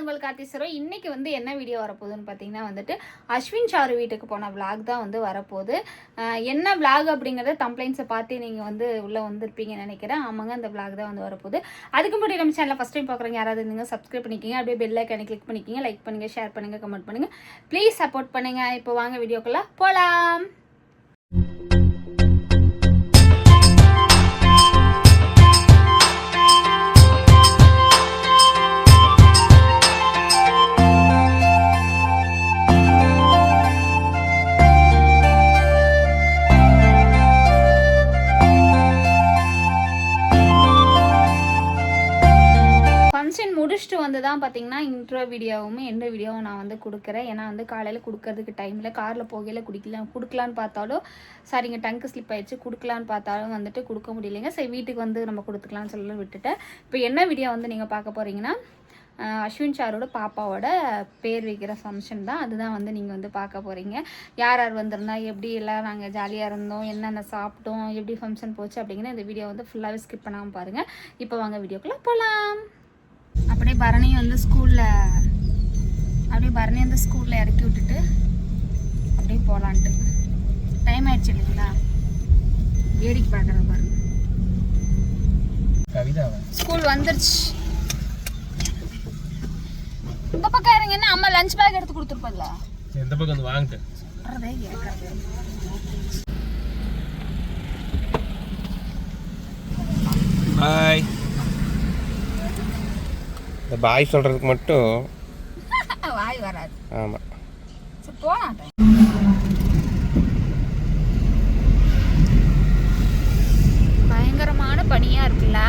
உங்களுக்கு கார்த்திஸ்வரம் இன்னைக்கு வந்து என்ன வீடியோ வரப்போகுதுன்னு பார்த்தீங்கன்னா வந்துட்டு அஸ்வின் சாரு வீட்டுக்கு போன விளாக் தான் வந்து வரப்போகுது. என்ன விளாக் அப்படிங்கிறத கம்ப்ளைண்ட்ஸை பார்த்து நீங்கள் வந்து உள்ளே வந்திருப்பீங்கன்னு நினைக்கிறேன். ஆமாங்க அந்த விளாக் தான் வந்து வரப்போகுது. அதுக்கு முன்னாடி நம்ம சேனலில் ஃபஸ்ட் டைம் பார்க்குறவங்க யாராவது நீங்கள் சப்ஸ்கிரைப் பண்ணிக்கிங்க. அப்படியே பெல் ஐக்கனை கிளிக் பண்ணிக்கிங்க. லைக் பண்ணுங்கள் ஷேர் பண்ணுங்கள் கமெண்ட் பண்ணுங்கள் ப்ளீஸ் சப்போர்ட் பண்ணுங்கள் இப்போ வாங்க வீடியோக்குள்ளே போகலாம் பார்த்தீங்கன்னா இன்ட்ரோ வீடியோவும் எந்த வீடியோவும் நான் வந்து கொடுக்குறேன். ஏன்னா வந்து காலையில் கொடுக்கறதுக்கு டைமில் காரில் போகையில் குடிக்கலாம் கொடுக்கலான்னு பார்த்தாலும் சரிங்க டங்கு ஸ்லிப் ஆயிடுச்சு கொடுக்கலான்னு பார்த்தாலும் வந்துட்டு கொடுக்க முடியலைங்க. சரி வீட்டுக்கு வந்து நம்ம கொடுத்துக்கலாம்னு சொல்லி விட்டுட்டேன். இப்போ என்ன வீடியோ வந்து நீங்கள் பார்க்க போகிறீங்கன்னா அஸ்வின் சாரோட பாப்பாவோட பேர் வைக்கிற ஃபங்க்ஷன் தான். அதுதான் வந்து நீங்கள் வந்து பார்க்க போகிறீங்க யார் யார் வந்திருந்தா எப்படி எல்லாம் நாங்கள் ஜாலியாக இருந்தோம் என்னென்ன சாப்பிட்டோம் எப்படி ஃபங்க்ஷன் போச்சு அப்படிங்கிற இந்த வீடியோ வந்து ஃபுல்லாகவே ஸ்கிப் பண்ணாமல் பாருங்கள் இப்போ வாங்க வீடியோக்குள்ளே போகலாம் அப்படியே பரணி வந்து ஸ்கூலில் அப்படியே பரணி வந்து ஸ்கூலில் இறக்கி விட்டுட்டு அப்படியே போகலான்ட்டு டைம் ஆயிடுச்சு இல்லைங்களா? வேடிக்கை பார்க்குற பாருங்க. ஸ்கூல் வந்துருச்சு. இந்த பக்கம் இறங்கன்னா அம்மா லஞ்ச் பேக் எடுத்து கொடுத்துருப்பல்ல எந்த பக்கம் வந்து வாங்கிட்டு. சொல்றதே கேட்கறது பாய் இந்த பாய் சொல்கிறதுக்கு மட்டும் வாய் வராது. ஆமாம் சரி போலாம் பயங்கரமான பனியா இருக்குல்ல?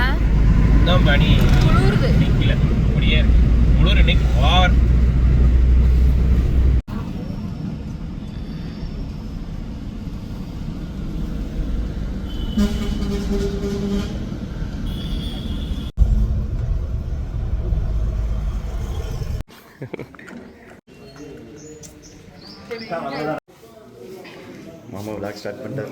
பனி. குளிருது. நிற்கல அப்படியே இருக்கு. குளிர் இன்னைக்கு ஓவர். மாமா விளாக் ஸ்டார்ட் பண்ணிட்டார்.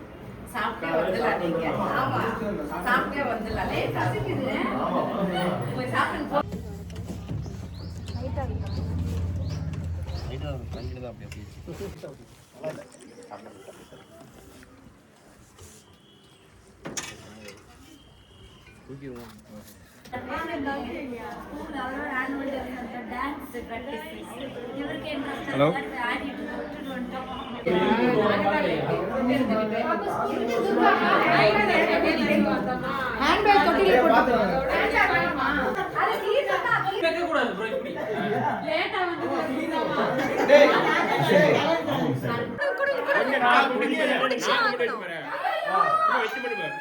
சாப்பிட்டே வந்துடலாம் நீங்க. ஆமா. சாப்பிட்டே வந்துடலாம். லேட் ஆகுது போய் சாப்பிட்டு போ. ஹலோ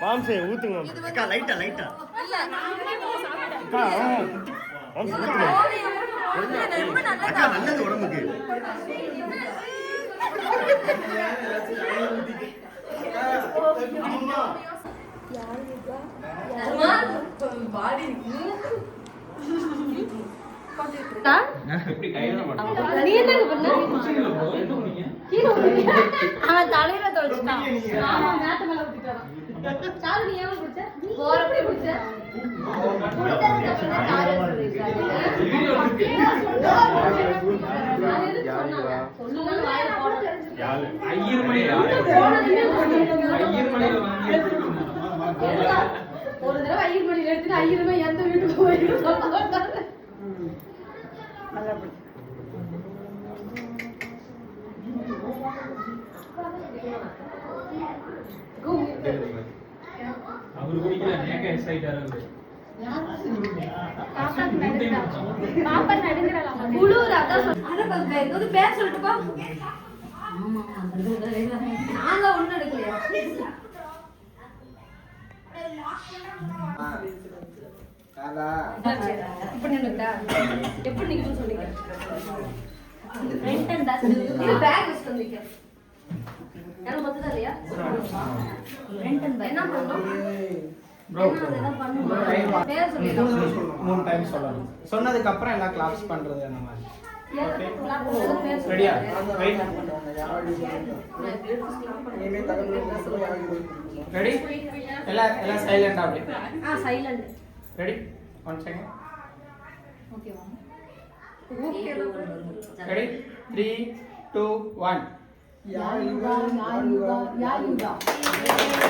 மாம்சே ஊத்துங்க. அக்கா லைட்டா லைட்டா அக்கா ஆ. மாம்சே ஊத்துங்க. அக்கா நல்லது உடம்புக்கு. பாடி அவன் தலையில தொலைச்சிட்டான். ஆமா மேத்த மேல விட்டுட்டான். சாரு நீ ஏன் பிடிச்ச போறப்படி பிடிச்ச ஒரு தடவை ஐயர் மணியில் எடுத்துட்டு ஐயருமே எந்த வீட்டுக்கு போயிருக்கோம் அவரு குடிக்கல நேக்க எக்ஸைட் ஆகுது பாப்பாக்கு நடுங்குறா பாப்பா நடுங்குறாளாமா குளூர் அதான் சொல் அட பாப்பா ஏதாவது பேர் சொல்லிட்டு பா. நாங்க எடுக்கலையா? நின்னுட்டா? எப்படி நிக்கணும்னு இது பேக் வந்திருக்க யாரும் மொத்தம் இல்லையா? என்ன பண்ணணும் என்ன மூணு டைம் சொல்லணும். சொன்னதுக்கு அப்புறம் எல்லாம் கிளாப்ஸ் பண்றது அந்த மாதிரி. ரெடியா ரெடியா ரெடி எல்லாம் எல்லாம் சைலண்டா அப்படி. ஆ silent ready one second ready three two one யாயுகா யாயுகா யாயுகா நம்ம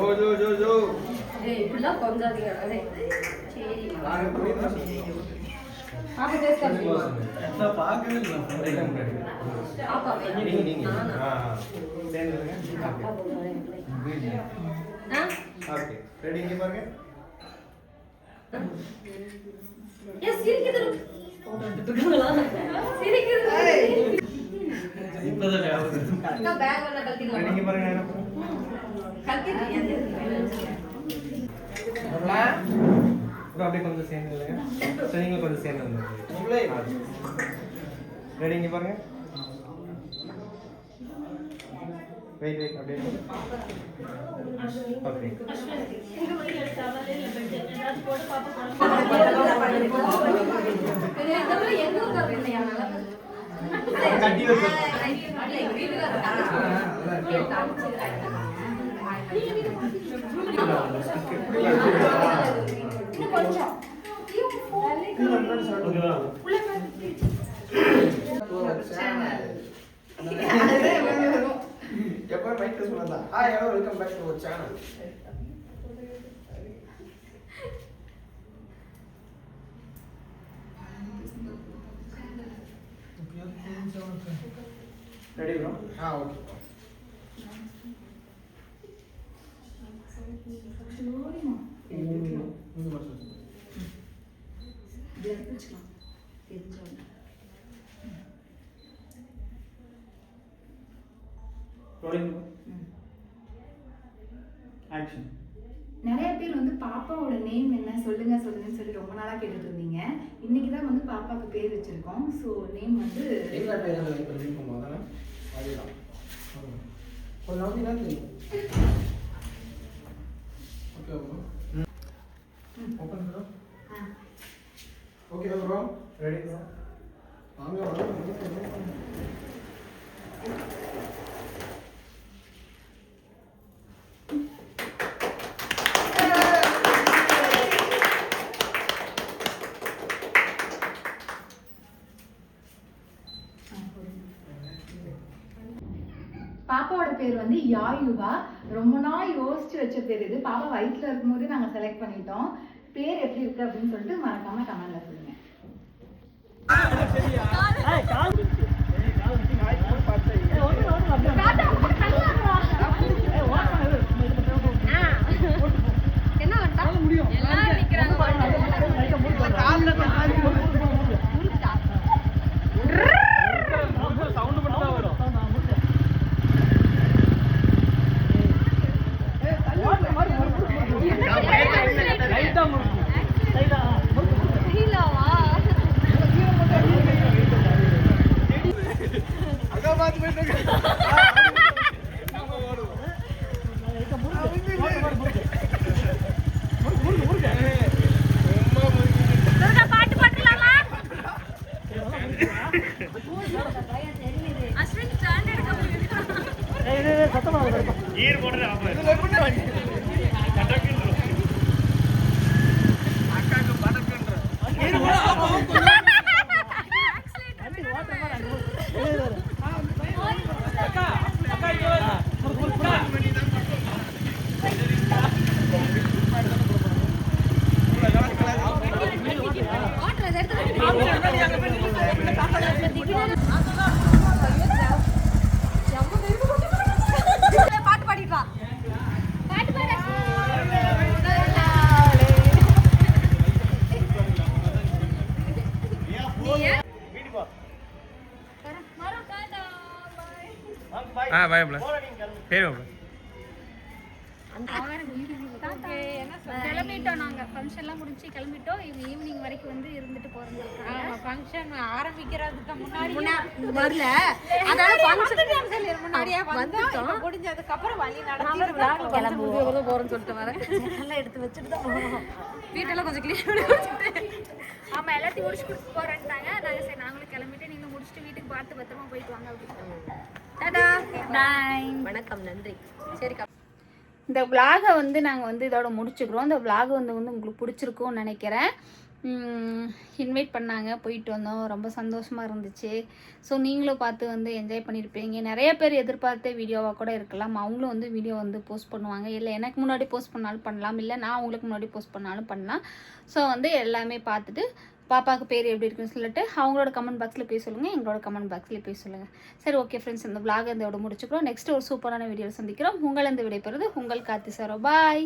ஓ ஜோ ஜோ ஜோ ஏய் இப்படிலாம் கொஞ்சாதீங்க அதே சரி பாப்பா டேஸ்ட் பண்ணி பாப்பா நீங்க நீங்க நானா? சேர்ந்துருங்க பாப்பா போடுறேன் ஆ ஓகே ரெடி இங்க பாருங்க ஏன் சிரிக்குது சிரிக்குது அக்கா பேக் எல்லாம் ரெடி இங்க கழட்டிக்கலாம் பாருங்க அப்படியே கொஞ்சம் சேர்ந்து இல்லைங்க சரி நீங்க கொஞ்சம் சேர்ந்து ரெடி இங்க பாருங்க. வெயிட் வெயிட் அப்படியே. ஓகே கட்டி எப்போ ரைட் சொல்லலாம் hi hello welcome back to our channel ready bro ah okay நிறைய பேர் வந்து பாப்பாவோட நேம் என்ன சொல்லுங்க சொல்லுங்கன்னு சொல்லி ரொம்ப நாளா கேட்டுட்டு இருந்தீங்க. இன்னைக்கு தான் வந்து பாப்பாக்கு பேர் வச்சிருக்கோம். ஸோ நேம் வந்து நாளைக்கு தான்? தெரியும்? Open bro okay bro ready bro வாங்க வாங்க. பாப்பாவோட பேர் வந்து யாயுவா. ரொம்ப நாள் யோசிச்சு வச்ச பேர் இது. பாப்பா வயிற்றுல இருக்கும்போது நாங்க செலக்ட் பண்ணிட்டோம். பேர் எப்படி இருக்கு அப்படின்னு சொல்லிட்டு மறக்காம கமெண்ட்ல சொல்லுங்க. நீர் போடுறது அக்காக்கு படக்குன்ற நீர் கூட ஆப்பா Gracias. ஆ பயம்ல பேர் மாப்பிள்ள கிளம்பிட்டோம் நாங்க. ஃபங்க்ஷன்லாம் முடிஞ்சு கிளம்பிட்டோம். இவங்க ஈவினிங் வரைக்கும் வந்து இருந்துட்டு போறோம் ஃபங்க்ஷன் ஆரம்பிக்கிறதுக்கு முன்னாடி வரல. அதனால ஃபங்க்ஷன் முன்னாடியே வந்துட்டோம். முடிஞ்சதுக்கு அப்புறம் வழி நடத்தி கிளம்புவோம். சொல்லிட்டு வரேன். எல்லாம் எடுத்து வச்சுட்டு தான் வீட்டெல்லாம் கொஞ்சம் கிளீன் பண்ணி வச்சுட்டு ஆமா எல்லாத்தையும் முடிச்சு கொடுத்து போறேன்ட்டாங்க. நாங்க சரி நாங்களும் கிளம்பிட்டு நீங்க முடிச்சுட்டு வீட்டுக்கு பார்த்து பத்திரமா போயிட்டு வாங்க அப்படின்னு டாடா பாய் வணக்கம் நன்றி. சரிக்கா இந்த விலாகை வந்து நாங்கள் வந்து இதோட முடிச்சுக்கிறோம். இந்த விலாக் வந்து வந்து உங்களுக்கு பிடிச்சிருக்கும்னு நினைக்கிறேன். இன்வைட் பண்ணாங்க போயிட்டு வந்தோம். ரொம்ப சந்தோஷமாக இருந்துச்சு. ஸோ நீங்களும் பார்த்து வந்து என்ஜாய் பண்ணியிருப்பீங்க நிறைய பேர் எதிர்பார்த்த வீடியோவாக கூட இருக்கலாம். அவங்களும் வந்து வீடியோ வந்து போஸ்ட் பண்ணுவாங்க. இல்லை எனக்கு முன்னாடி போஸ்ட் பண்ணாலும் பண்ணலாம். இல்லை நான் அவங்களுக்கு முன்னாடி போஸ்ட் பண்ணாலும் பண்ணலாம். ஸோ வந்து எல்லாமே பார்த்துட்டு பாப்பாவுக்கு பேர் எப்படி இருக்குன்னு சொல்லிட்டு அவங்களோட கமெண்ட் பாக்ஸில் போய் சொல்லுங்கள் எங்களோட கமெண்ட் பாக்ஸில் போய் சொல்லுங்கள் சரி ஓகே ஃப்ரெண்ட்ஸ் இந்த vlog இதோட முடிச்சுக்கிறோம். நெக்ஸ்ட் ஒரு சூப்பரான வீடியோ சந்திக்கிறோம். உங்கள் இந்த விடைபெறுது உங்கள் கார்த்தி சாரோ. பாய்